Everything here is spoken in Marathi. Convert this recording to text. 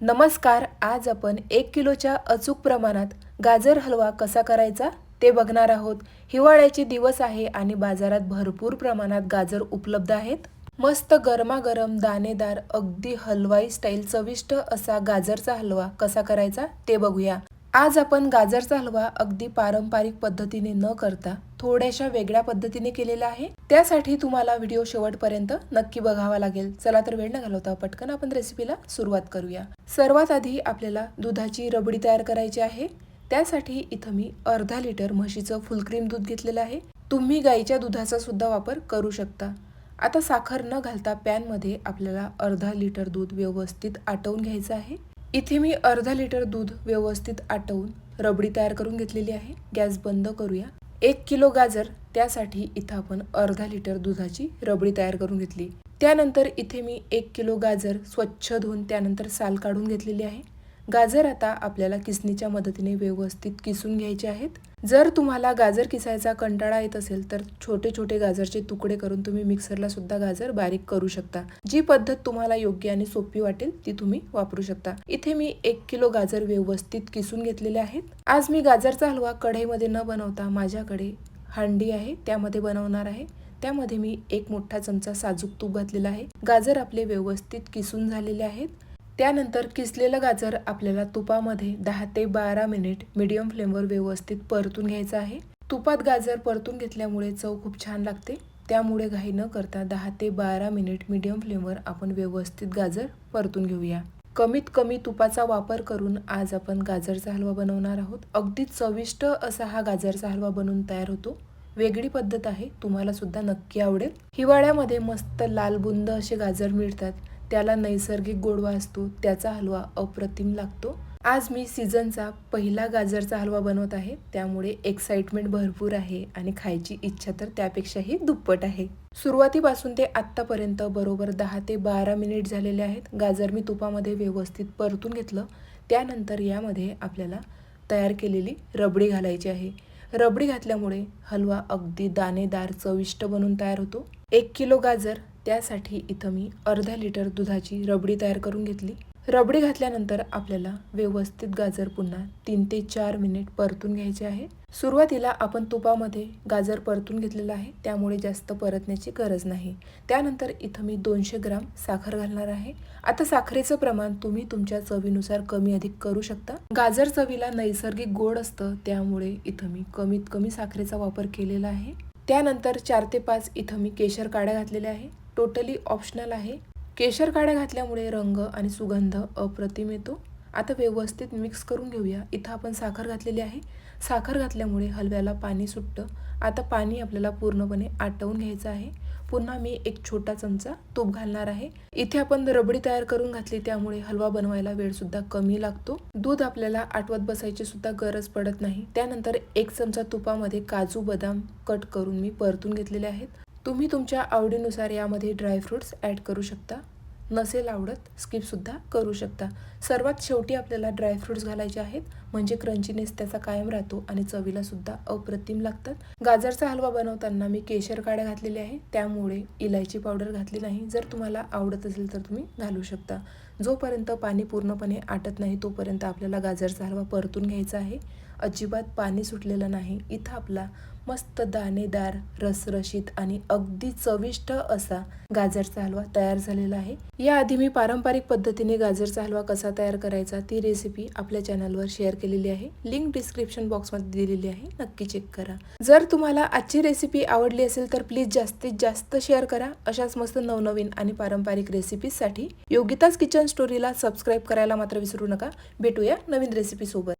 नमस्कार आज आपण एक किलोच्या अचूक प्रमाणात गाजर हलवा कसा करायचा ते बघणार आहोत. हिवाळ्याचे दिवस आहे आणि बाजारात भरपूर प्रमाणात गाजर उपलब्ध आहेत. मस्त गरमागरम दाणेदार अगदी हलवाई स्टाईल चविष्ट असा गाजरचा हलवा कसा करायचा ते बघूया. आज आपण गाजरचा हलवा अगदी पारंपरिक पद्धतीने न करता थोड्याशा वेगळ्या पद्धतीने केलेला आहे. त्यासाठी तुम्हाला व्हिडिओ शेवटपर्यंत नक्की बघावा लागेल. चला तर वेळ न घालवता पटकन आपण रेसिपीला सुरुवात करूया. सर्वात आधी आपल्याला दुधाची रबडी तयार करायची आहे. त्यासाठी इथं मी अर्धा लिटर म्हशीचं फुलक्रीम दूध घेतलेलं आहे. तुम्ही गाईच्या दुधाचा सुद्धा वापर करू शकता. आता साखर न घालता पॅनमध्ये आपल्याला अर्धा लिटर दूध व्यवस्थित आटवून घ्यायचं आहे. इथे मी अर्धा लिटर दूध व्यवस्थित आटवून रबडी तयार करून घेतलेली आहे. गॅस बंद करूया. एक किलो गाजर त्यासाठी इथं आपण अर्धा लिटर दुधाची रबडी तयार करून घेतली. त्यानंतर इथे मी एक किलो गाजर स्वच्छ धुवून त्यानंतर साल काढून घेतलेली आहे. गाजर आता आपल्याला किसणीच्या मदतीने व्यवस्थित किसून घ्यायचे आहेत. जर तुम्हाला गाजर किसायचा कंटाळा येत असेल तर छोटे छोटे गाजरचे तुकडे करून तुम्ही मिक्सरला सुद्धा गाजर बारीक करू शकता. जी पद्धत तुम्हाला योग्य आणि सोपी वाटेल ती तुम्ही वापरू शकता. इथे मी एक किलो गाजर व्यवस्थित किसून घेतलेले आहेत. आज मी गाजरचा हलवा कढईमध्ये न बनवता माझ्याकडे हांडी आहे त्यामध्ये बनवणार आहे. त्यामध्ये मी एक मोठा चमचा साजूक तूप घातलेला आहे. गाजर आपले व्यवस्थित किसून झालेले आहेत. त्यानंतर किसलेलं गाजर आपल्याला तुपामध्ये दहा ते बारा मिनिट मीडियम फ्लेमवर व्यवस्थित परतून घ्यायचं आहे. तुपात गाजर परतून घेतल्यामुळे चव खूप छान लागते. त्यामुळे घाई न करता दहा ते बारा मिनिट मीडियम फ्लेमवर आपण व्यवस्थित गाजर परतून घेऊया. कमीत कमी तुपाचा वापर करून आज आपण गाजरचा हलवा बनवणार आहोत. अगदी चविष्ट असा हा गाजरचा हलवा बनवून तयार होतो. वेगळी पद्धत आहे तुम्हाला सुद्धा नक्की आवडेल. हिवाळ्यामध्ये मस्त लाल बुंद असे गाजर मिळतात. त्याला नैसर्गिक गोडवा असतो त्याचा हलवा अप्रतिम लागतो. आज मी सीझनचा पहिला गाजरचा हलवा बनवत आहे त्यामुळे एक्साइटमेंट भरपूर आहे आणि खायची इच्छा तर त्यापेक्षाही दुप्पट आहे. सुरुवातीपासून ते आत्तापर्यंत बरोबर दहा ते बारा मिनिट झालेले आहेत. गाजर मी तुपामध्ये व्यवस्थित परतून घेतलं. त्यानंतर यामध्ये आपल्याला तयार केलेली रबडी घालायची आहे. रबडी घातल्यामुळे हलवा अगदी दाणेदार चविष्ट बनून तयार होतो. एक किलो गाजर त्यासाठी इथं मी अर्धा लिटर दुधाची रबडी तयार करून घेतली. रबडी घातल्यानंतर आपल्याला व्यवस्थित गाजर पुन्हा तीन ते चार मिनिट परतून घ्यायचे आहे. सुरुवातीला आपण तुपामध्ये गाजर परतून घेतलेलं आहे त्यामुळे जास्त परतण्याची गरज नाही. त्यानंतर इथं मी दोनशे ग्राम साखर घालणार आहे. आता साखरेचं प्रमाण तुम्ही तुमच्या चवीनुसार कमी अधिक करू शकता. गाजर चवीला नैसर्गिक गोड असतं त्यामुळे इथं मी कमीत कमी साखरेचा वापर केलेला आहे. त्यानंतर चार ते पाच इथं मी केशर काड्या घातलेल्या आहे. टोटली ऑप्शनल आहे. केशर काड्या घातल्यामुळे रंग आणि सुगंध अप्रतिम येतो. आता व्यवस्थित मिक्स करून घेऊया. इथं आपण साखर घातलेली आहे. साखर घातल्यामुळे हलव्याला पाणी सुटतं. आता पाणी आपल्याला पूर्णपणे आटवून घ्यायचं आहे. पुन्हा मी एक छोटा चमचा तूप घालणार आहे. इथे आपण रबडी तयार करून घातली त्यामुळे हलवा बनवायला वेळसुद्धा कमी लागतो. दूध आपल्याला आटवत बसायची सुद्धा गरज पडत नाही. त्यानंतर एक चमचा तुपामध्ये काजू बदाम कट करून मी परतून घेतलेले आहेत. तुम्ही तुमच्या आवडीनुसार यामध्ये ड्रायफ्रुट्स ॲड करू शकता. नसेल आवडत स्किपसुद्धा करू शकता. सर्वात शेवटी आपल्याला ड्रायफ्रुट्स घालायचे आहेत म्हणजे क्रंचीनेस त्याचा कायम राहतो आणि चवीला सुद्धा अप्रतिम लागतात. गाजरचा हलवा बनवताना मी केशर काड्या घातलेल्या आहे त्यामुळे इलायची पावडर घातली नाही. जर तुम्हाला आवडत असेल तर तुम्ही घालू शकता. जोपर्यंत पाणी पूर्णपणे आटत नाही तोपर्यंत आपल्याला गाजरचा हलवा परतून घ्यायचा आहे. अजिबात पाणी सुटलेलं नाही. इथं आपला मस्त दाणेदार रसरशीत आणि अगदी चविष्ट असा गाजरचा हलवा तयार झालेला आहे. याआधी मी पारंपरिक पद्धतीने गाजरचा हलवा कसा तयार करायचा ती रेसिपी आपल्या चॅनलवर शेअर केलेली आहे. लिंक डिस्क्रिप्शन बॉक्समध्ये दिलेली आहे. नक्की चेक करा. जर तुम्हाला आजची रेसिपी आवडली असेल तर प्लीज जास्तीत जास्त शेअर करा. अशाच मस्त नवनवीन आणि पारंपरिक रेसिपीजसाठी योगिताच किचन स्टोरीला सबस्क्राईब करायला मात्र विसरू नका. भेटूया नवीन रेसिपी सोबत.